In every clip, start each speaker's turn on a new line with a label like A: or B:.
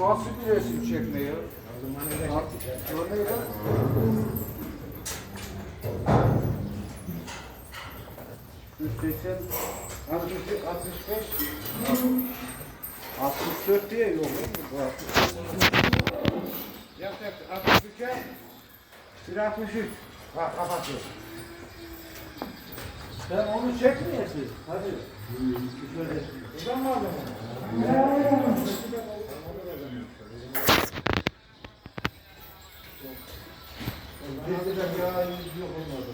A: nasıl bir resim ne lan? Üç seksen, altmış, altmış beş, altmış dört diye yok. Bu altmış üçe, bir altmış üç. Ha, kapatıyor. Sen onu çekmiyorsun. Hadi. Şöyle. Buradan mı yağ yok olmadı.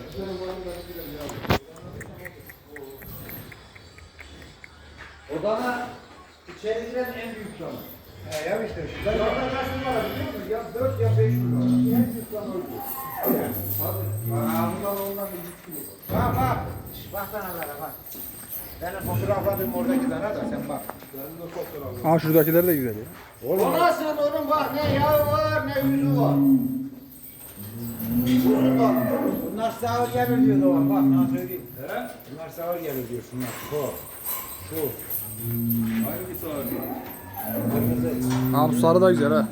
A: Odana içeri giren en büyük cam. He ya işte. Ben orada kaç numara biliyor musun? Ya 4 ya 5 numara. En büyük cam oydu. Tabii. Ağzından ondan bir gibi. Bak bak. Bak danalara bak. Benim fotoğrafladığım oradaki dana da sen bak.
B: Aa şuradakiler de güzel ya.
A: O nasıl onun bak ne yağı var ne yüzü var. Bunlar sağır gelir diyor Doğan bak ne söyleyeyim. He? Bunlar sağır gelir diyor şunlar. Şu. Şu.
C: Hangi sağ?
A: Kırmızı.
B: Aa bu sarı da güzel ha.